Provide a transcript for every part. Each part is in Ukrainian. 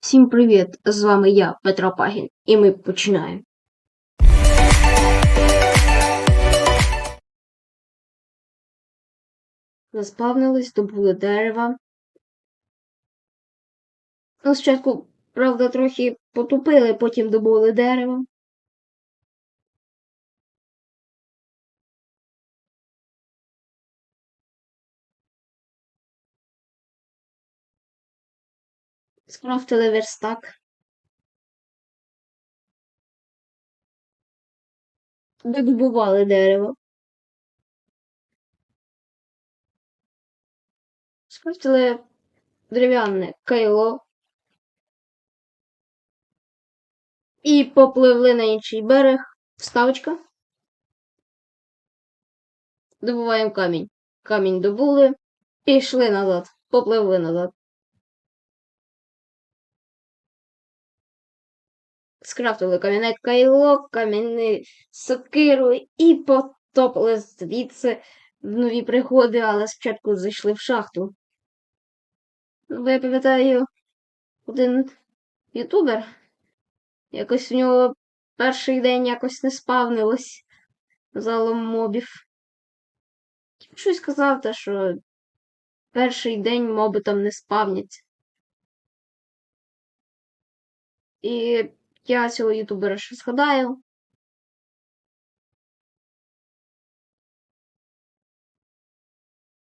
Всім привіт! З вами я, Петро Пагін, і ми починаємо. Заспавнились, добули дерева. Ну, спочатку, правда, трохи потупили, потім добули дерева. Скрафтили верстак. Добували дерево. Скрафтили дерев'яне кайло. І попливли на інший берег. Вставочка. Добуваємо камінь. Камінь добули. Пішли назад. Попливли назад. Скрафтили кам'яне кайло, кам'яне сокиру і потопили звідси в нові пригоди, але спочатку зайшли в шахту. Бо я пам'ятаю, один ютубер. Якось в нього перший день якось не спавнилось залом мобів. Щось казав, те, що перший день моби там не спавняться. І я цього ютубера ще згадаю.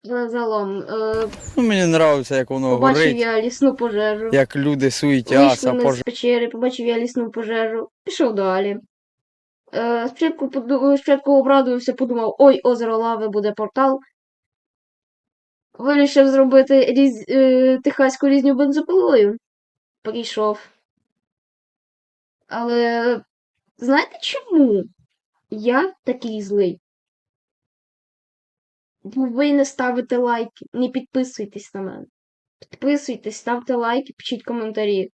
Загалом, е, Ну, мені подобається, як воно побачив горить, я лісну пожежу. як люди суетяться, Вийшли ми з пож... печери, побачив я лісну пожежу, пішов далі. Е, спочатку, поду- спочатку обрадувався, подумав, ой, озеро лави буде портал. Вирішив зробити різ... е, техаську різню бензопилою. Прийшов. Але знаєте чому я такий злий? Бо ви не ставите лайки, не підписуйтесь на мене. Підписуйтесь, ставте лайки, пишіть коментарі.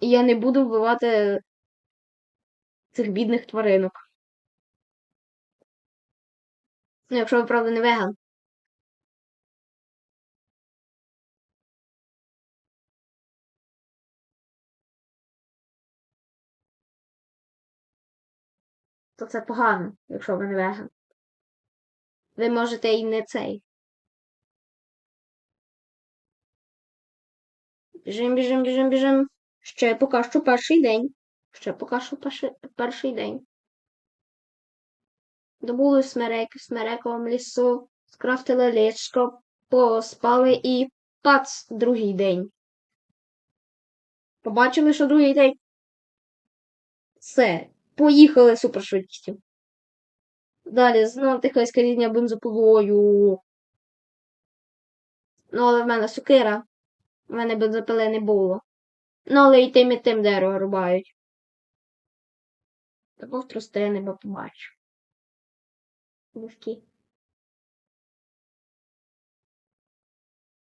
І я не буду вбивати цих бідних тваринок. Ну, якщо ви, правда, не веган. То це погано, якщо ви не веган. Ви можете і не цей. Біжим, біжим, біжим, біжим. Ще поки що перший день. Ще поки що перший, перший день. Добули смереки в смерековому лісу, скрафтили ліжко, поспали і пац другий день. Побачили, що другий день. Все. Поїхали супершвидкістю. Далі знов тихоська різня бензопилою. Ну, але в мене сокира. В мене бензопили не було. Ну, але і тим і тим дерево рубають. Також тростини бо побачу.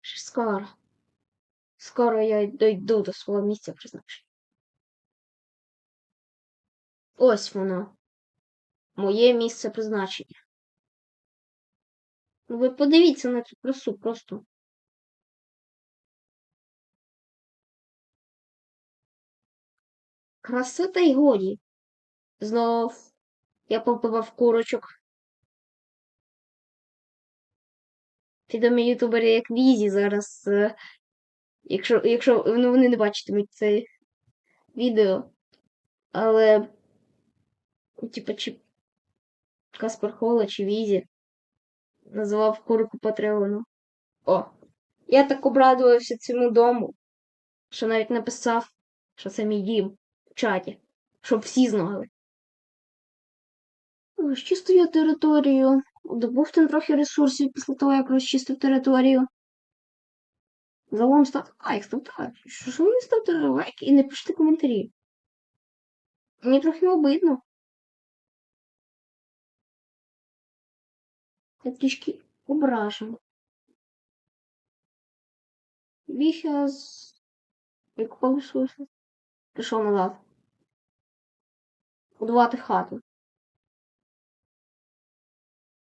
Ще Скоро. Скоро я дойду до свого місця призначення. Ось воно. Моє місце призначення. Ну, ви подивіться на цю красу просто. Краса та й годі. Знов я попивав курочок. Відомі ютубери як Візі зараз. е, Якщо, якщо ну, вони не бачитимуть це відео. Але, типа, чи Каспар Хола, чи Візі називав курику Патреону. О! Я так обрадувався цьому дому, що навіть написав, що це мій дім в чаті, щоб всі знали. Розчистив я територію. Добув там трохи ресурсів після того, як розчистив територію. Загалом ставте лайк, ставте лайк. Що ж ви не ставте лайк і не пишете коментарі? Мені трохи обидно. Я трішки ображена. Біг з якого ресурсу пішов назад. Будувати хату.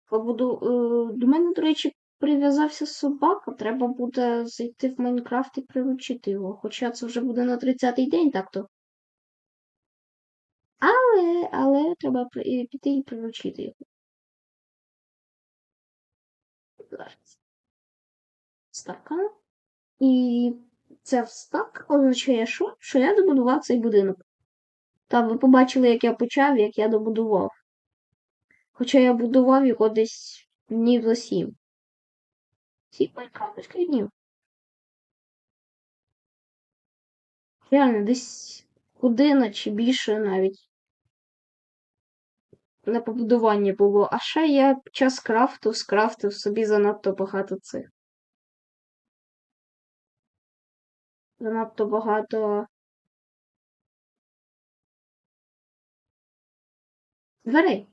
Побуду... е, До мене, до речі, прив'язався собака, треба буде зайти в Майнкрафт і приручити його. Хоча це вже буде на 30-й день, так то. Але, але треба піти і приручити його. Стакан. І це в стак означає що? Що я добудував цей будинок. Та ви побачили, як я почав, як я добудував. Хоча я будував його десь днів за сім. Сім майнкрафтських днів. Реально, десь година чи більше навіть. На побудування було. А ще я час крафту скрафтив собі занадто багато цих. Занадто багато. Дверей.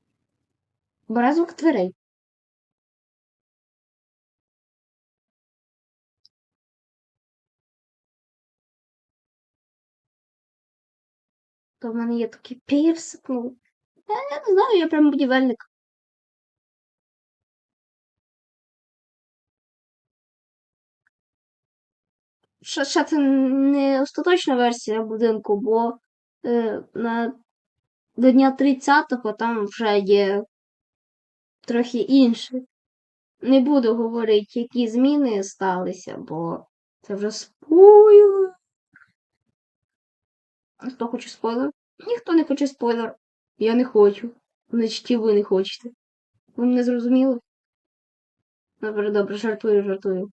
Бере звук дверей. То в мене є такий пірсик, ну. Я, не знаю, я прям будівельник. Ще, ще це не остаточна версія будинку, бо е, на, до дня 30-го там вже є трохи інше. Не буду говорити, які зміни сталися, бо це вже спойлер. Хто хоче спойлер? Ніхто не хоче спойлер. Я не хочу. Значить, і ви не хочете. Ви мене зрозуміли? Добре, добре, жартую, жартую.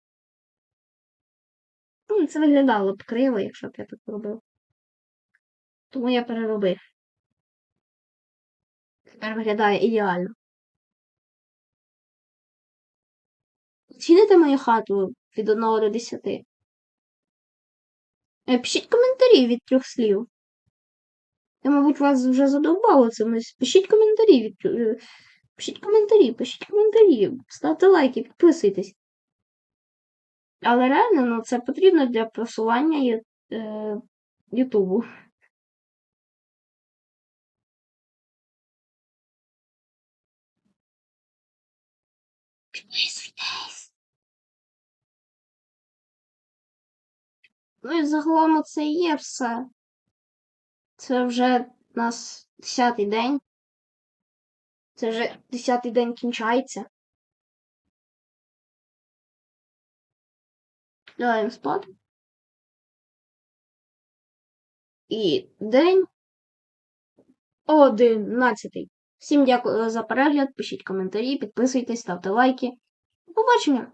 Ну, це виглядало б криво, якщо б я так робив. Тому я переробив. Тепер виглядає ідеально. Оціните мою хату від 1 до 10. Е, Пишіть коментарі від трьох слів. Я, мабуть, вас вже задовбало цим. Пишіть коментарі від. е, Пишіть коментарі, пишіть коментарі, ставте лайки, підписуйтесь. Але реально, ну, це потрібно для просування е, Ютубу. Підписуйтесь. Ну і загалом це є все. Це вже нас 10-й день. Це вже 10-й день кінчається. Лягаємо спати. І день 11. Всім дякую за перегляд. Пишіть коментарі, підписуйтесь, ставте лайки. Побачення!